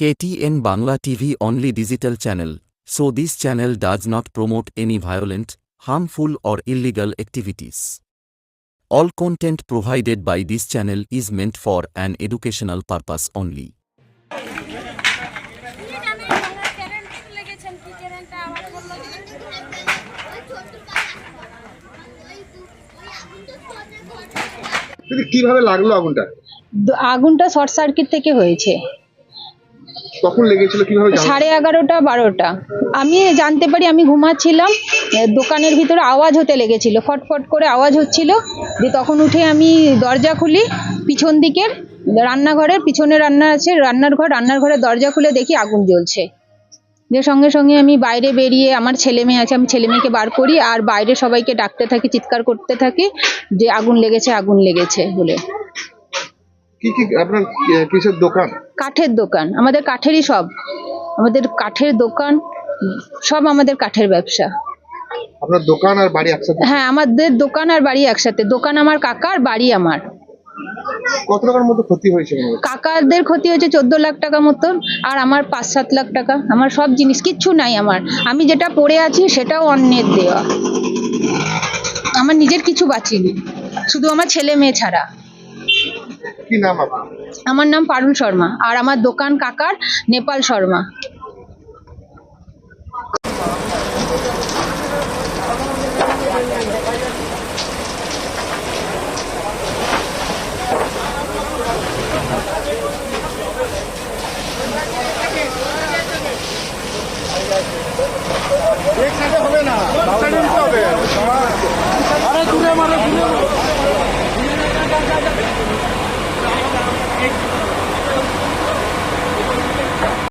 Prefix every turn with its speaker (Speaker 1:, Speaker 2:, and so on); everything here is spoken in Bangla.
Speaker 1: KTN Bangla TV only digital channel, so this channel does not promote any violent, harmful or illegal activities. All content provided by this channel is meant for an educational purpose only.
Speaker 2: কীভাবে লাগল আগুনটা
Speaker 3: আগুনটা শর্ট সার্কিট থেকে হয়েছে
Speaker 2: কখন লেগেছিল কীভাবে?
Speaker 3: সাড়ে এগারোটা বারোটা। আমি জানতে পারি আমি ঘুমাচ্ছিলাম দোকানের ভিতরে আওয়াজ হতে লেগেছিল ফটফট করে আওয়াজ হচ্ছিল দিয়ে তখন উঠে আমি দরজা খুলি পিছন দিকের রান্নাঘরের পিছনে রান্না আছে রান্নার ঘর রান্নার ঘরের দরজা খুলে দেখি আগুন জ্বলছে। যে সঙ্গে সঙ্গে আমি বাইরে বেরিয়ে আমার ছেলে মেয়ে আছে আমি ছেলে মেয়েকে বার করি আর বাইরে সবাইকে ডাকতে থাকি চিৎকার করতে থাকি যে আগুন লেগেছে আগুন লেগেছে বলে।
Speaker 2: কি কি আপনার কিসের দোকান?
Speaker 3: কাঠের দোকান আমাদের কাঠেরই সব। আমাদের কাঠের দোকান সব আমাদের কাঠের ব্যবসা।
Speaker 2: আপনার দোকান আর বাড়ি একসাথে?
Speaker 3: হ্যাঁ আমাদের দোকান আর বাড়ি একসাথে। দোকান আমার কাকার বাড়ি আমার।
Speaker 2: কত টাকার মতো ক্ষতি হয়েছে
Speaker 3: কাকাদের ক্ষতি হয়েছে চোদ্দ লাখ টাকা মতন আর আমার পাঁচ সাত লাখ টাকা। আমার সব জিনিস কিচ্ছু নাই আমার। আমি যেটা পড়ে আছি সেটাও অন্যের দেওয়া। আমার নিজের কিছু বাঁচিনি। শুধু আমার ছেলে মেয়ে ছাড়া।
Speaker 2: কি নাম আপনার?
Speaker 3: আমার নাম পারুল শর্মা আর আমার দোকান কাকার নেপাল শর্মা।